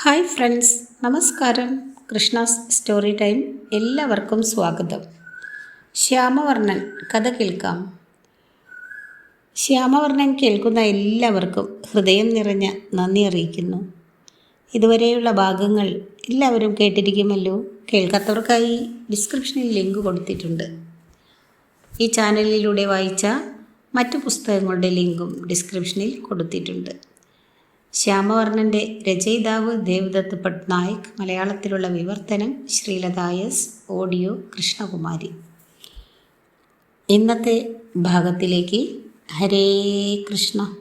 Hi friends നമസ്കാരം. Krishna's story time എല്ലാവർക്കും സ്വാഗതം. ശ്യാമവർണൻ കഥ കേൾക്കാം. ശ്യാമവർണൻ കേൾക്കുന്ന എല്ലാവർക്കും ഹൃദയം നിറഞ്ഞ നന്ദി അറിയിക്കുന്നു. ഇതുവരെയുള്ള ഭാഗങ്ങൾ എല്ലാവരും കേട്ടിരിക്കുമല്ലോ. കേൾക്കാത്തവർക്കായി ഡിസ്ക്രിപ്ഷനിൽ ലിങ്ക് കൊടുത്തിട്ടുണ്ട്. ഈ ചാനലിലൂടെ വായിച്ച മറ്റു പുസ്തകങ്ങളുടെ ലിങ്കും ഡിസ്ക്രിപ്ഷനിൽ കൊടുത്തിട്ടുണ്ട്. ശ്യാമവർണന്റെ രചയിതാവ് ദേവദത്ത് പട്നായിക് മലയാളത്തിലുള്ള വിവർത്തനം ശ്രീലത എസ് ഓഡിയോ കൃഷ്ണകുമാരി. ഇന്നത്തെ ഭാഗത്തിലേക്ക് ഹരേ കൃഷ്ണ.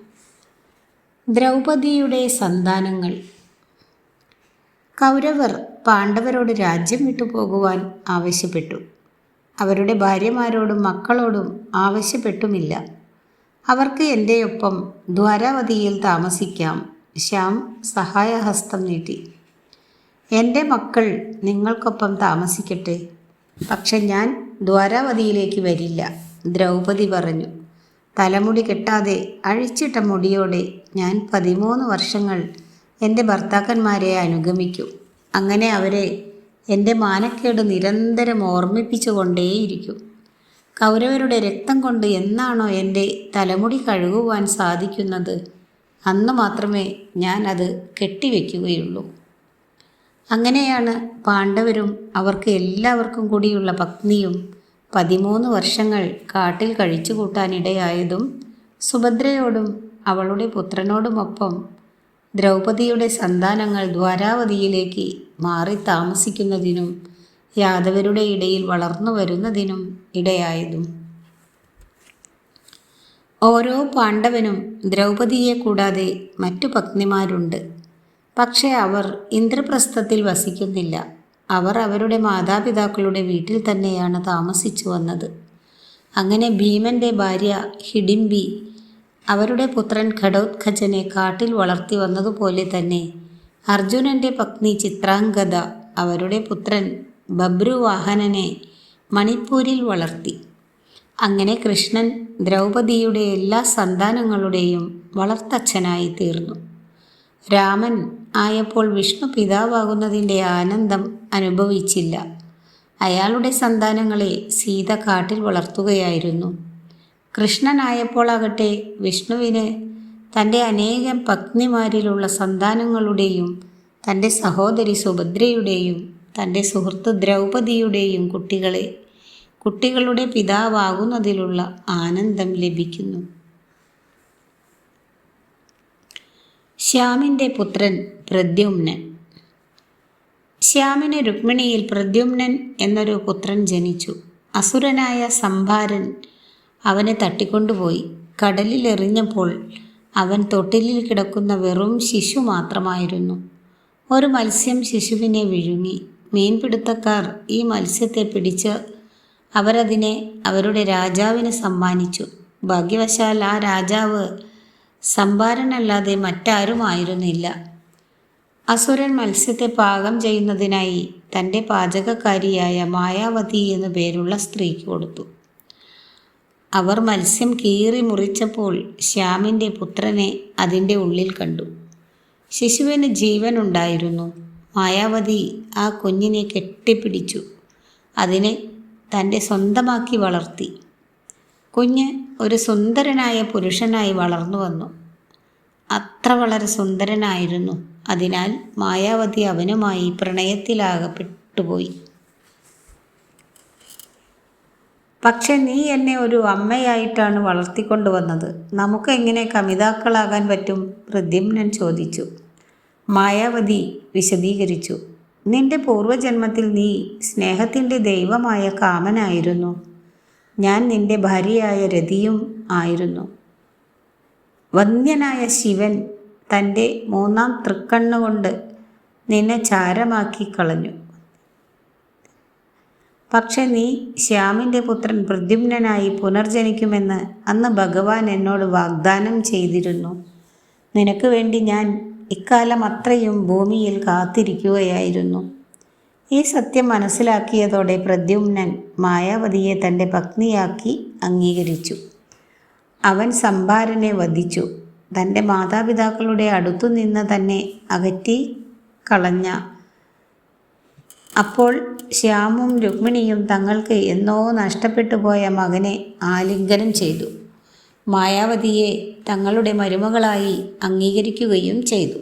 ദ്രൗപദിയുടെ സന്താനങ്ങൾ. കൗരവർ പാണ്ഡവരോട് രാജ്യം വിട്ടുപോകുവാൻ ആവശ്യപ്പെട്ടു. അവരുടെ ഭാര്യമാരോടും മക്കളോടും ആവശ്യപ്പെട്ടുമില്ല. അവർക്ക് എന്റെയൊപ്പം ദ്വാരാവതിയിൽ താമസിക്കാം. ശ്യാം സഹായഹസ്തം നീട്ടി. എന്റെ മക്കൾ നിങ്ങൾക്കൊപ്പം താമസിക്കട്ടെ. പക്ഷെ ഞാൻ ദ്വാരാവതിയിലേക്ക് വരില്ല ദ്രൗപദി പറഞ്ഞു. തലമുടി കെട്ടാതെ അഴിച്ചിട്ട മുടിയോടെ ഞാൻ പതിമൂന്ന് വർഷങ്ങൾ എന്റെ ഭർത്താക്കന്മാരെ അനുഗമിക്കും. അങ്ങനെ അവരെ എന്റെ മാനക്കേട് നിരന്തരം ഓർമ്മിപ്പിച്ചുകൊണ്ടേയിരിക്കും. കൗരവരുടെ രക്തം കൊണ്ട് എന്നാണോ എന്റെ തലമുടി കഴുകുവാൻ സാധിക്കുന്നത്? അന്ന് മാത്രമേ ഞാൻ അത് കെട്ടിവെക്കുകയുള്ളൂ. അങ്ങനെയാണ് പാണ്ഡവരും അവർക്ക് എല്ലാവർക്കും കൂടിയുള്ള പത്നിയും പതിമൂന്ന് വർഷങ്ങൾ കാട്ടിൽ കഴിച്ചു കൂട്ടാനിടയായതും സുഭദ്രയോടും അവളുടെ പുത്രനോടുമൊപ്പം ദ്രൗപദിയുടെ സന്താനങ്ങൾ ദ്വാരാവതിയിലേക്ക് മാറി താമസിക്കുന്നതിനും യാദവരുടെ ഇടയിൽ വളർന്നു വരുന്നതിനും ഇടയായതും. ഓരോ പാണ്ഡവനും ദ്രൗപദിയെ കൂടാതെ മറ്റു പത്നിമാരുണ്ട്. പക്ഷേ അവർ ഇന്ദ്രപ്രസ്ഥത്തിൽ വസിക്കുന്നില്ല. അവർ അവരുടെ മാതാപിതാക്കളുടെ വീട്ടിൽ തന്നെയാണ് താമസിച്ചു വന്നത്. അങ്ങനെ ഭീമന്റെ ഭാര്യ ഹിഡിംബി അവരുടെ പുത്രൻ ഘടോത്ഖജനെ കാട്ടിൽ വളർത്തി വന്നതുപോലെ തന്നെ അർജുനന്റെ പത്നി ചിത്രാംഗത അവരുടെ പുത്രൻ ബബ്രുവാഹനനെ മണിപ്പൂരിൽ വളർത്തി. അങ്ങനെ കൃഷ്ണൻ ദ്രൗപദിയുടെ എല്ലാ സന്താനങ്ങളുടെയും വളർത്തച്ഛനായി തീർന്നു രാമൻ ആയപ്പോൾ വിഷ്ണു പിതാവാകുന്നതിന്റെ ആനന്ദം അനുഭവിച്ചില്ല. അയാളുടെ സന്താനങ്ങളെ സീത കാട്ടിൽ വളർത്തുകയായിരുന്നു. കൃഷ്ണനായപ്പോളാകട്ടെ വിഷ്ണുവിന് തന്റെ അനേകം പത്നിമാരിലുള്ള സന്താനങ്ങളുടെയും തന്റെ സഹോദരി സുഭദ്രയുടെയും തന്റെ സുഹൃത്ത് ദ്രൗപദിയുടെയും കുട്ടികളെ കുട്ടികളുടെ പിതാവാകുന്നതിലുള്ള ആനന്ദം ലഭിക്കുന്നു. ശ്യാമിന്റെ പുത്രൻ പ്രദ്യുമ്നൻ. ശ്യാമിന് രുക്മിണിയിൽ പ്രദ്യുമ്നൻ എന്നൊരു പുത്രൻ ജനിച്ചു. അസുരനായ സംഭാരൻ അവനെ തട്ടിക്കൊണ്ടുപോയി. കടലിലെറിഞ്ഞപ്പോൾ അവൻ തൊട്ടിലിൽ കിടക്കുന്ന വെറും ശിശു മാത്രമായിരുന്നു. ഒരു മത്സ്യം ശിശുവിനെ വിഴുങ്ങി. മീൻപിടുത്തക്കാർ ഈ മത്സ്യത്തെ പിടിച്ച് അവരതിനെ അവരുടെ രാജാവിന് സമ്മാനിച്ചു. ഭാഗ്യവശാൽ ആ രാജാവ് സംഭാരനല്ലാതെ മറ്റാരുമായിരുന്നില്ല. അസുരൻ മത്സ്യത്തെ പാകം ചെയ്യുന്നതിനായി തന്റെ പാചകക്കാരിയായ മായാവതി എന്നു പേരുള്ള സ്ത്രീക്ക് കൊടുത്തു. അവർ മത്സ്യം കീറി മുറിച്ചപ്പോൾ ശ്യാമിന്റെ പുത്രനെ അതിന്റെ ഉള്ളിൽ കണ്ടു. ശിശുവിന് ജീവനുണ്ടായിരുന്നു. മായാവതി ആ കുഞ്ഞിനെ കെട്ടിപ്പിടിച്ചു. അതിനെ തന്റെ സ്വന്തമാക്കി വളർത്തി. കുഞ്ഞ് ഒരു സുന്ദരനായ പുരുഷനായി വളർന്നു വന്നു. അത്ര വളരെ സുന്ദരനായിരുന്നു. അതിനാൽ മായാവതി അവനുമായി പ്രണയത്തിലാകപ്പെട്ടുപോയി. പക്ഷെ നീ എന്നെ ഒരു അമ്മയായിട്ടാണ് വളർത്തിക്കൊണ്ടുവന്നത് നമുക്ക് എങ്ങനെ കമിതാക്കളാകാൻ പറ്റും? പ്രദ്യുമ്നൻ ചോദിച്ചു. മായാവതി വിശദീകരിച്ചു. നിന്റെ പൂർവജന്മത്തിൽ നീ സ്നേഹത്തിന്റെ ദൈവമായ കാമനായിരുന്നു. ഞാൻ നിന്റെ ഭാര്യയായ രതിയും ആയിരുന്നു. വന്യനായ ശിവൻ തന്റെ മൂന്നാം തൃക്കണ്ണുകൊണ്ട് നിന്നെ ചാരമാക്കി കളഞ്ഞു. പക്ഷെ നീ ശ്യാമിന്റെ പുത്രൻ പ്രദ്യുമ്നനായി പുനർജനിക്കുമെന്ന് അന്ന് ഭഗവാൻ എന്നോട് വാഗ്ദാനം ചെയ്തിരുന്നു. നിനക്ക് വേണ്ടി ഞാൻ ഇക്കാലം അത്രയും ഭൂമിയിൽ കാത്തിരിക്കുകയായിരുന്നു. ഈ സത്യം മനസ്സിലാക്കിയതോടെ പ്രദ്യുമ്നൻ മായാവതിയെ തന്റെ പത്നിയാക്കി അംഗീകരിച്ചു. അവൻ സംഭാരനെ വധിച്ചു. തന്റെ മാതാപിതാക്കളുടെ അടുത്തു നിന്ന് തന്നെ അകറ്റി കളഞ്ഞ. അപ്പോൾ ശ്യാമും രുക്മിണിയും തങ്ങൾക്ക് എന്നോ നഷ്ടപ്പെട്ടു പോയ മകനെ ആലിംഗനം ചെയ്തു. മായാവതിയെ തങ്ങളുടെ മരുമകളായി അംഗീകരിക്കുകയും ചെയ്തു.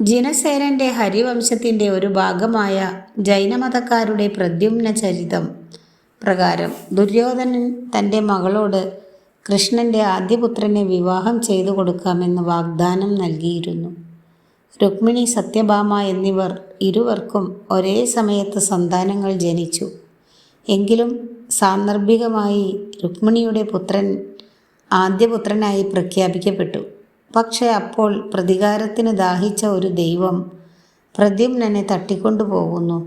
ജിനസേനന്റെ ഹരിവംശത്തിന്റെ ഒരു ഭാഗമായ ജൈനമതക്കാരുടെ പ്രദ്യുമ്ന ചരിതം പ്രകാരം ദുര്യോധനൻ തന്റെ മകളോട് കൃഷ്ണന്റെ ആദ്യപുത്രനെ വിവാഹം ചെയ്തു കൊടുക്കാമെന്ന് വാഗ്ദാനം നൽകിയിരുന്നു. രുക്മിണി സത്യഭാമ എന്നിവർ ഇരുവർക്കും ഒരേ സമയത്ത് സന്താനങ്ങൾ ജനിച്ചു. എങ്കിലും സാന്ദർഭികമായി രുക്മിണിയുടെ പുത്രൻ ആദ്യപുത്രനായി പ്രഖ്യാപിക്കപ്പെട്ടു. പക്ഷേ അപ്പോൾ പ്രതികാരത്തിന് ദാഹിച്ച ഒരു ദൈവം പ്രദ്യുമ്നനെ തട്ടിക്കൊണ്ടുപോകുന്നു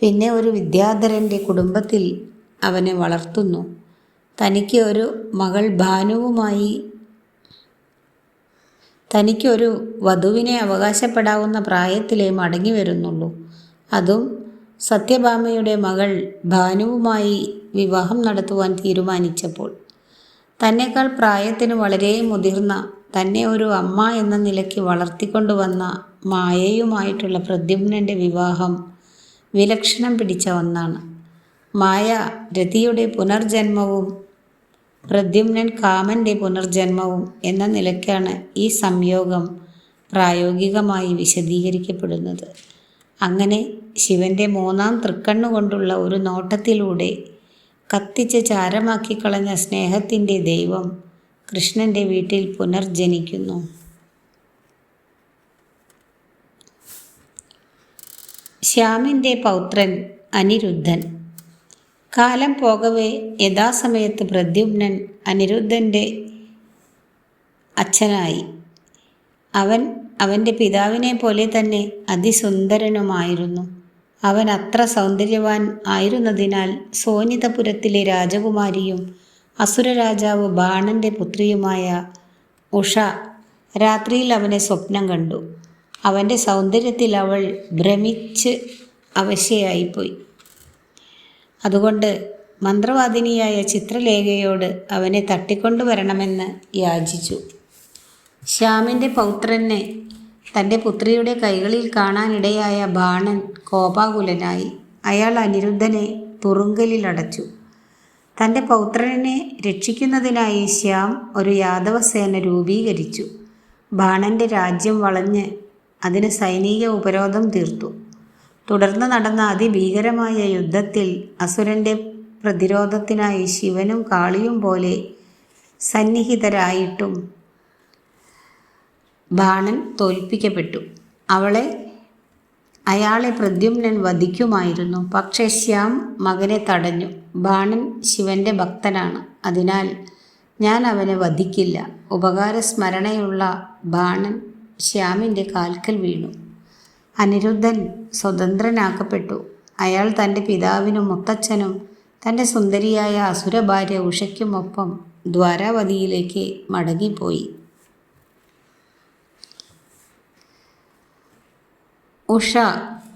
പിന്നെ ഒരു വിദ്യാധരന്റെ കുടുംബത്തിൽ അവനെ വളർത്തുന്നു. തനിക്ക് ഒരു മകൾ ഭാനുവുമായി തനിക്കൊരു വധുവിനെ അവകാശപ്പെടാവുന്ന പ്രായത്തിലേ മടങ്ങി വരുന്നുള്ളൂ. അതും സത്യഭാമയുടെ മകൾ ഭാനുവുമായി വിവാഹം നടത്തുവാൻ തീരുമാനിച്ചപ്പോൾ തന്നെക്കാൾ പ്രായത്തിന് വളരെ മുതിർന്ന തന്നെ ഒരു അമ്മ എന്ന നിലയ്ക്ക് വളർത്തിക്കൊണ്ടുവന്ന മായയുമായിട്ടുള്ള പ്രദ്യുമ്നന്റെ വിവാഹം വിലക്ഷണം പിടിച്ച ഒന്നാണ്. മായ രതിയുടെ പുനർജന്മവും പ്രദ്യുമ്നൻ കാമന്റെ പുനർജന്മവും എന്ന നിലയ്ക്കാണ് ഈ സംയോഗം പ്രായോഗികമായി വിശദീകരിക്കപ്പെടുന്നത്. അങ്ങനെ ശിവന്റെ മൂന്നാം തൃക്കണ്ണു കൊണ്ടുള്ള ഒരു നോട്ടത്തിലൂടെ കത്തിച്ച് ചാരമാക്കി കളഞ്ഞ സ്നേഹത്തിന്റെ ദൈവം കൃഷ്ണന്റെ വീട്ടിൽ പുനർജനിക്കുന്നു. ശ്യാമിന്റെ പൗത്രൻ അനിരുദ്ധൻ. കാലം പോകവേ യഥാസമയത്ത് പ്രദ്യുമ്നൻ അനിരുദ്ധന്റെ അച്ഛനായി. അവൻ അവന്റെ പിതാവിനെ പോലെ തന്നെ അതിസുന്ദരനുമായിരുന്നു. അവൻ അത്ര സൗന്ദര്യവാൻ ആയിരുന്നതിനാൽ സോനിതപുരത്തിലെ രാജകുമാരിയും അസുരരാജാവ് ബാണന്റെ പുത്രിയുമായ ഉഷ രാത്രിയിൽ അവനെ സ്വപ്നം കണ്ടു. അവന്റെ സൗന്ദര്യത്തിൽ അവൾ ഭ്രമിച്ച് അവശയായിപ്പോയി. അതുകൊണ്ട് മന്ത്രവാദിനിയായ ചിത്രലേഖയോട് അവനെ തട്ടിക്കൊണ്ടുവരണമെന്ന് യാചിച്ചു. ശ്യാമിന്റെ പൗത്രനെ തന്റെ പുത്രിയുടെ കൈകളിൽ കാണാനിടയായ ബാണൻ കോപാകുലനായി അയാൾ അനിരുദ്ധനെ തുറുങ്കലിൽ അടച്ചു തന്റെ പൗത്രനെ രക്ഷിക്കുന്നതിനായി ശ്യാം ഒരു യാദവസേന രൂപീകരിച്ചു. ബാണന്റെ രാജ്യം വളഞ്ഞ് അതിന് സൈനിക ഉപരോധം തീർത്തു. തുടർന്ന് നടന്ന അതിഭീകരമായ യുദ്ധത്തിൽ അസുരന്റെ പ്രതിരോധത്തിനായി ശിവനും കാളിയും പോലെ സന്നിഹിതരായിട്ടും ബാണൻ തോൽപ്പിക്കപ്പെട്ടു. അവളെ അയാളെ പ്രദ്യുമ്നൻ വധിക്കുമായിരുന്നു. പക്ഷേ ശ്യാം മകനെ തടഞ്ഞു. ബാണൻ ശിവന്റെ ഭക്തനാണ്. അതിനാൽ ഞാൻ അവനെ വധിക്കില്ല. ഉപകാരസ്മരണയുള്ള ബാണൻ ശ്യാമിന്റെ കാൽക്കൽ വീണു. അനിരുദ്ധൻ സ്വതന്ത്രനാക്കപ്പെട്ടു. അയാൾ തന്റെ പിതാവിനും മുത്തച്ഛനും തന്റെ സുന്ദരിയായ അസുരഭാര്യ ഉഷയ്ക്കുമൊപ്പം ദ്വാരാവതിയിലേക്ക് മടങ്ങിപ്പോയി. ഉഷ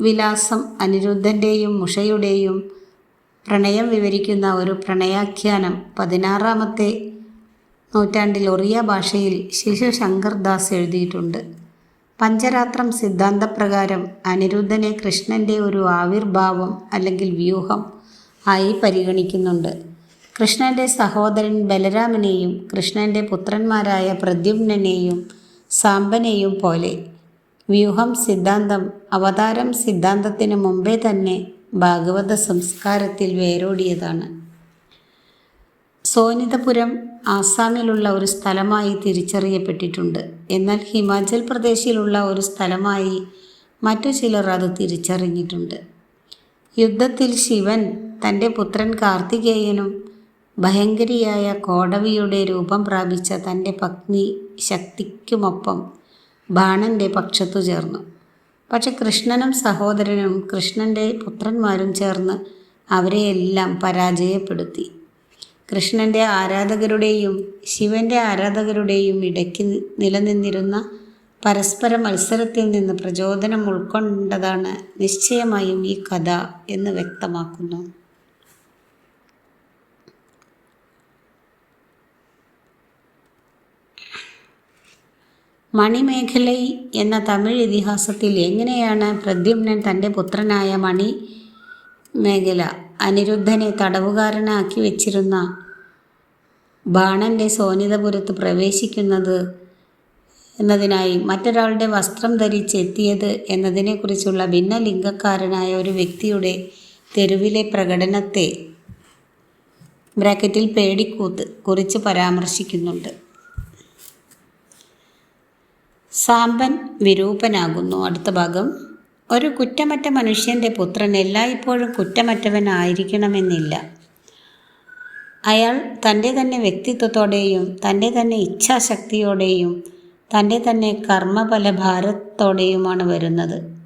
വിലാസം അനിരുദ്ധന്റെയും ഉഷയുടെയും പ്രണയം വിവരിക്കുന്ന ഒരു പ്രണയാഖ്യാനം പതിനാറാമത്തെ നൂറ്റാണ്ടിൽ ഒറിയ ഭാഷയിൽ ശിശു ശങ്കർ ദാസ് എഴുതിയിട്ടുണ്ട്. പഞ്ചരാത്രം സിദ്ധാന്തപ്രകാരം അനിരുദ്ധനെ കൃഷ്ണന്റെ ഒരു ആവിർഭാവം അല്ലെങ്കിൽ വ്യൂഹം ആയി പരിഗണിക്കുന്നുണ്ട്. കൃഷ്ണന്റെ സഹോദരൻ ബലരാമനെയും കൃഷ്ണന്റെ പുത്രന്മാരായ പ്രദ്യുമ്നെയും സാമ്പനെയും പോലെ വ്യൂഹം സിദ്ധാന്തം അവതാരം സിദ്ധാന്തത്തിന് മുമ്പേ തന്നെ ഭാഗവത സംസ്കാരത്തിൽ വേരോടിയതാണ്. സോനിതപുരം ആസാമിലുള്ള ഒരു സ്ഥലമായി തിരിച്ചറിയപ്പെട്ടിട്ടുണ്ട്. എന്നാൽ ഹിമാചൽ പ്രദേശിലുള്ള ഒരു സ്ഥലമായി മറ്റു ചിലർ അത് തിരിച്ചറിഞ്ഞിട്ടുണ്ട്. യുദ്ധത്തിൽ ശിവൻ തന്റെ പുത്രൻ കാർത്തികേയനും ഭയങ്കരിയായ കോടവിയുടെ രൂപം പ്രാപിച്ച തന്റെ പത്നി ശക്തിക്കുമൊപ്പം ബാണന്റെ പക്ഷത്തു ചേർന്നു. പക്ഷെ കൃഷ്ണനും സഹോദരനും കൃഷ്ണന്റെ പുത്രന്മാരും ചേർന്ന് അവരെയെല്ലാം പരാജയപ്പെടുത്തി. കൃഷ്ണന്റെ ആരാധകരുടെയും ശിവന്റെ ആരാധകരുടെയും ഇടയ്ക്ക് നിലനിന്നിരുന്ന പരസ്പര മത്സരത്തിൽ നിന്ന് പ്രചോദനം ഉൾക്കൊണ്ടതാണ് നിശ്ചയമായും ഈ കഥ എന്ന് വ്യക്തമാക്കുന്നു. മണിമേഖലൈ എന്ന തമിഴ് ഇതിഹാസത്തിൽ എങ്ങനെയാണ് പ്രദ്യുമ്നൻ തന്റെ പുത്രനായ മണി മേഖല അനിരുദ്ധനെ തടവുകാരനാക്കി വെച്ചിരുന്ന ബാണന്റെ സോനിതപുരത്ത് പ്രവേശിക്കുന്നത് എന്നതിനായി മറ്റൊരാളുടെ വസ്ത്രം ധരിച്ചെത്തിയത് എന്നതിനെക്കുറിച്ചുള്ള ഭിന്നലിംഗക്കാരനായ ഒരു വ്യക്തിയുടെ തെരുവിലെ പ്രകടനത്തെ ബ്രാക്കറ്റിൽ പേടിക്കൂത്ത് കുറിച്ച് പരാമർശിക്കുന്നുണ്ട്. സാമ്പൻ വിരൂപനാകുന്നു. അടുത്ത ഭാഗം. ഒരു കുറ്റമറ്റ മനുഷ്യന്റെ പുത്രൻ എല്ലായ്പ്പോഴും കുറ്റമറ്റവനായിരിക്കണമെന്നില്ല. അയാൾ തന്റെ തന്നെ വ്യക്തിത്വത്തോടെയും തന്റെ തന്നെ ഇച്ഛാശക്തിയോടെയും തന്റെ തന്നെ കർമ്മഫല ഭാരത്തോടെയുമാണ് വരുന്നത്.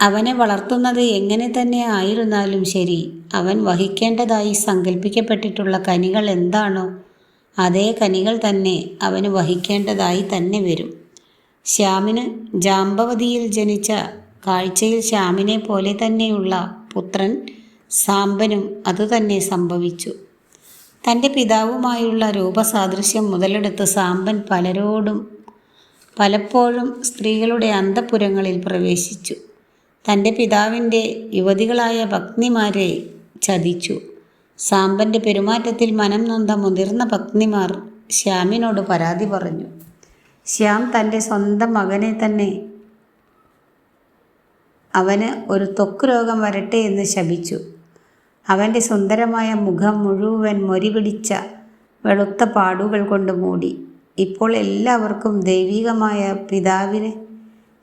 അവനെ വളർത്തുന്നത് എങ്ങനെ തന്നെ ആയിരുന്നാലും ശരി അവൻ വഹിക്കേണ്ടതായി സങ്കല്പിക്കപ്പെട്ടിട്ടുള്ള കനികൾ എന്താണോ അതേ കനികൾ തന്നെ അവന് വഹിക്കേണ്ടതായി തന്നെ വരും. ശ്യാമിന് ജാമ്പവതിയിൽ ജനിച്ച കാഴ്ചയിൽ ശ്യാമിനെ പോലെ തന്നെയുള്ള പുത്രൻ സാമ്പനും അതുതന്നെ സംഭവിച്ചു. തന്റെ പിതാവുമായുള്ള രൂപസാദൃശ്യം മുതലെടുത്ത് സാമ്പൻ പലരോടും പലപ്പോഴും സ്ത്രീകളുടെ അന്തപുരങ്ങളിൽ പ്രവേശിച്ചു. തന്റെ പിതാവിന്റെ യുവതികളായ ഭക്തിമാരെ ചതിച്ചു. സാമ്പന്റെ പെരുമാറ്റത്തിൽ മനം നൊന്ത മുതിർന്ന പത്നിമാർ ശ്യാമിനോട് പരാതി പറഞ്ഞു. ശ്യാം തന്റെ സ്വന്തം മകനെ തന്നെ അവന് ഒരു ത്വക്ക് രോഗം വരട്ടെ എന്ന് ശപിച്ചു. അവന്റെ സുന്ദരമായ മുഖം മുഴുവൻ മൊരി പിടിച്ച വെളുത്ത പാടുകൾ കൊണ്ട് മൂടി. ഇപ്പോൾ എല്ലാവർക്കും ദൈവികമായ പിതാവിനെ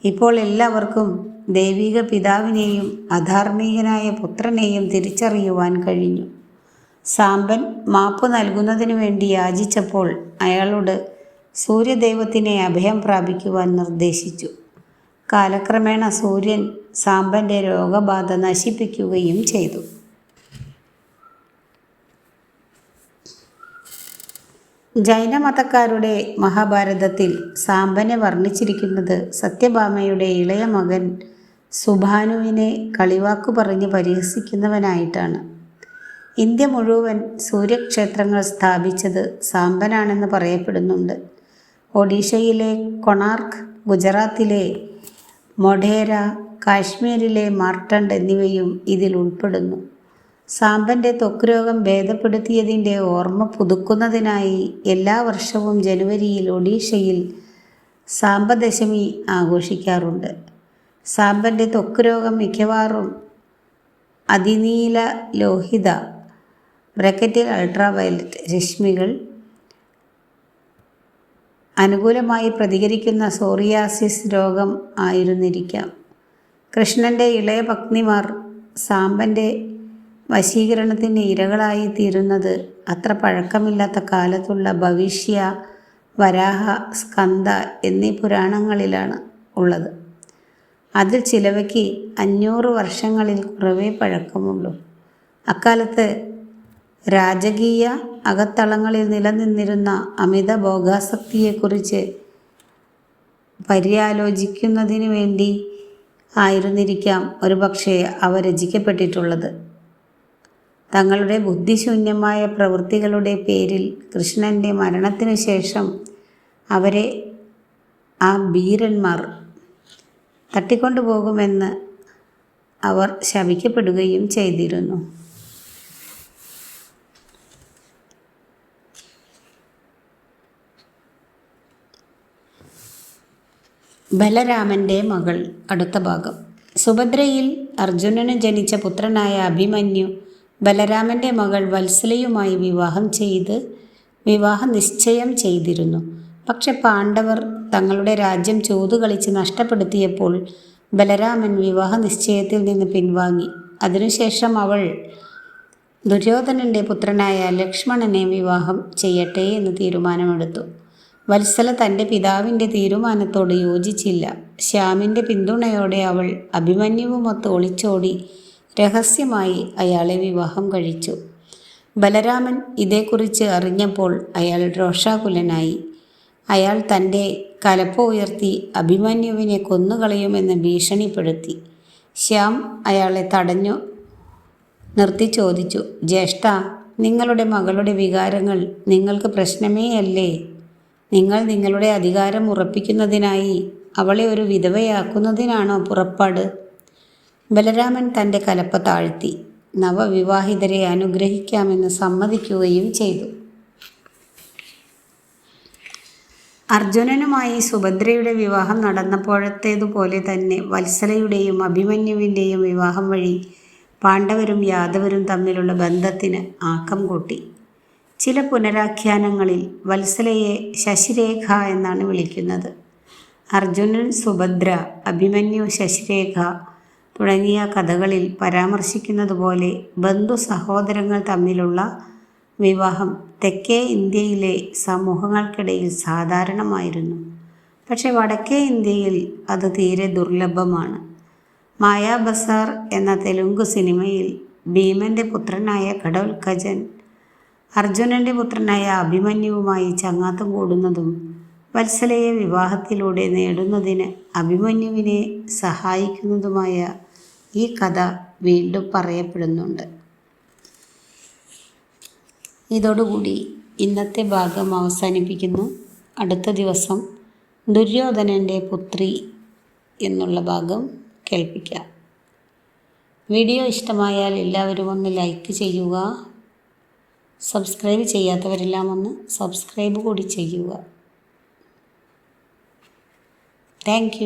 ഇപ്പോൾ എല്ലാവർക്കും ദൈവിക പിതാവിനെയും അധാർമികനായ പുത്രനെയും തിരിച്ചറിയുവാൻ കഴിഞ്ഞു. സാമ്പൻ മാപ്പ് നൽകുന്നതിനു വേണ്ടി യാചിച്ചപ്പോൾ അയാളോട് സൂര്യദൈവത്തിനെ അഭയം പ്രാപിക്കുവാൻ നിർദ്ദേശിച്ചു. കാലക്രമേണ സൂര്യൻ സാമ്പന്റെ രോഗബാധ നശിപ്പിക്കുകയും ചെയ്തു. ജൈനമതക്കാരുടെ മഹാഭാരതത്തിൽ സാമ്പനെ വർണിച്ചിരിക്കുന്നത് സത്യഭാമയുടെ ഇളയ മകൻ സുഭാനുവിനെ കളിവാക്കു പറഞ്ഞ് പരിഹസിക്കുന്നവനായിട്ടാണ്. ഇന്ത്യ മുഴുവൻ സൂര്യക്ഷേത്രങ്ങൾ സ്ഥാപിച്ചത് സാമ്പനാണെന്ന് പറയപ്പെടുന്നുണ്ട്. ഒഡീഷയിലെ കൊണാർക്ക് ഗുജറാത്തിലെ മൊഢേര കാശ്മീരിലെ മാർട്ടണ്ട് എന്നിവയും ഇതിൽ ഉൾപ്പെടുന്നു. സാമ്പന്റെ ത്വക്ക് രോഗം ഭേദപ്പെടുത്തിയതിന്റെ ഓർമ്മ പുതുക്കുന്നതിനായി എല്ലാ വർഷവും ജനുവരിയിൽ ഒഡീഷയിൽ സാമ്പദശമി ആഘോഷിക്കാറുണ്ട്. സാമ്പന്റെ ത്വക്ക് രോഗം മിക്കവാറും അതിനീല ലോഹിത ബ്രക്കറ്റിൽ അൾട്രാവയലറ്റ് രശ്മികൾ അനുകൂലമായി പ്രതികരിക്കുന്ന സോറിയാസിസ് രോഗം ആയിരുന്നിരിക്കാം. കൃഷ്ണന്റെ ഇളയ പത്നിമാർ സാമ്പന്റെ വശീകരണത്തിന് ഇരകളായി തീരുന്നത് അത്ര പഴക്കമില്ലാത്ത കാലത്തുള്ള ഭവിഷ്യ വരാഹ സ്കന്ദ എന്നീ പുരാണങ്ങളിലാണ് ഉള്ളത്. അതിൽ ചിലവയ്ക്ക് അഞ്ഞൂറ് വർഷങ്ങളിൽ കുറവേ പഴക്കമുള്ളൂ. അക്കാലത്ത് രാജകീയ അകത്തളങ്ങളിൽ നിലനിന്നിരുന്ന അമിത ഭോഗാസക്തിയെക്കുറിച്ച് പര്യാലോചിക്കുന്നതിന് വേണ്ടി ആയിരുന്നിരിക്കാം ഒരുപക്ഷെ അവ രചിക്കപ്പെട്ടിട്ടുള്ളത്. തങ്ങളുടെ ബുദ്ധിശൂന്യമായ പ്രവൃത്തികളുടെ പേരിൽ കൃഷ്ണന്റെ മരണത്തിനു ശേഷം അവരെ ആ ഭീരന്മാർ തട്ടിക്കൊണ്ടുപോകുമെന്ന് അവർ ശപിക്കപ്പെടുകയും ചെയ്തിരുന്നു. ബലരാമന്റെ മകൾ. അടുത്ത ഭാഗം. സുഭദ്രയിൽ അർജുനന് ജനിച്ച പുത്രനായ അഭിമന്യു ബലരാമന്റെ മകൾ വത്സലയുമായി വിവാഹം ചെയ്ത് വിവാഹ നിശ്ചയം ചെയ്തിരുന്നു. പക്ഷെ പാണ്ഡവർ തങ്ങളുടെ രാജ്യം ചോതുകളിച്ച് നഷ്ടപ്പെടുത്തിയപ്പോൾ ബലരാമൻ വിവാഹ നിശ്ചയത്തിൽ നിന്ന് പിൻവാങ്ങി. അതിനുശേഷം അവൾ ദുര്യോധനന്റെ പുത്രനായ ലക്ഷ്മണനെ വിവാഹം ചെയ്യട്ടെ എന്ന് തീരുമാനമെടുത്തു. വത്സല തന്റെ പിതാവിന്റെ തീരുമാനത്തോട് യോജിച്ചില്ല. ശ്യാമിന്റെ പിന്തുണയോടെ അവൾ അഭിമന്യുവുമൊത്ത് ഒളിച്ചോടി രഹസ്യമായി അയാളെ വിവാഹം കഴിച്ചു. ബലരാമൻ ഇതേക്കുറിച്ച് അറിഞ്ഞപ്പോൾ അയാൾ രോഷാകുലനായി. അയാൾ തന്റെ കലപ്പ ഉയർത്തി അഭിമന്യുവിനെ കൊന്നുകളയുമെന്ന് ഭീഷണിപ്പെടുത്തി. ശ്യാം അയാളെ തടഞ്ഞു നിർത്തി ചോദിച്ചു ജ്യേഷ്ഠ നിങ്ങളുടെ മകളുടെ വികാരങ്ങൾ നിങ്ങൾക്ക് പ്രശ്നമേ അല്ലേ നിങ്ങൾ നിങ്ങളുടെ അധികാരം ഉറപ്പിക്കുന്നതിനായി അവളെ ഒരു വിധവയാക്കുന്നതിനാണോ പുറപ്പാട്? ബലരാമൻ തന്റെ കലപ്പ താഴ്ത്തി. നവവിവാഹിതരെ അനുഗ്രഹിക്കാമെന്ന് സമ്മതിക്കുകയും ചെയ്തു. അർജുനനുമായി സുഭദ്രയുടെ വിവാഹം നടന്നപ്പോഴത്തേതുപോലെ തന്നെ വത്സലയുടെയും അഭിമന്യുവിന്റെയും വിവാഹം വഴി പാണ്ഡവരും യാദവരും തമ്മിലുള്ള ബന്ധത്തിന് ആക്കം കൂട്ടി. ചില പുനരാഖ്യാനങ്ങളിൽ വത്സലയെ ശശിരേഖ എന്നാണ് വിളിക്കുന്നത്. അർജുനൻ സുഭദ്ര അഭിമന്യു ശശിരേഖ തുടങ്ങിയ കഥകളിൽ പരാമർശിക്കുന്നതുപോലെ ബന്ധു സഹോദരങ്ങൾ തമ്മിലുള്ള വിവാഹം തെക്കേ ഇന്ത്യയിലെ സമൂഹങ്ങൾക്കിടയിൽ സാധാരണമായിരുന്നു. പക്ഷേ വടക്കേ ഇന്ത്യയിൽ അത് തീരെ ദുർലഭമാണ്. മായാബസാർ എന്ന തെലുങ്ക് സിനിമയിൽ ഭീമന്റെ പുത്രനായ ഘടോൽക്കജൻ അർജുനന്റെ പുത്രനായ അഭിമന്യുവുമായി ചങ്ങാത്തം കൂടുന്നതും വത്സലയെ വിവാഹത്തിലൂടെ നേടുന്നതിന് അഭിമന്യുവിനെ സഹായിക്കുന്നതുമായ ഈ കഥ വീണ്ടും പറയപ്പെടുന്നുണ്ട്. ഇതോടുകൂടി ഇന്നത്തെ ഭാഗം അവസാനിപ്പിക്കുന്നു. അടുത്ത ദിവസം ദുര്യോധനന്റെ പുത്രി എന്നുള്ള ഭാഗം കേൾപ്പിക്കാം. വീഡിയോ ഇഷ്ടമായാൽ എല്ലാവരും ഒന്ന് ലൈക്ക് ചെയ്യുക സബ്സ്ക്രൈബ് ചെയ്യാത്തവരെല്ലാം ഒന്ന് സബ്സ്ക്രൈബ് കൂടി ചെയ്യുക. താങ്ക്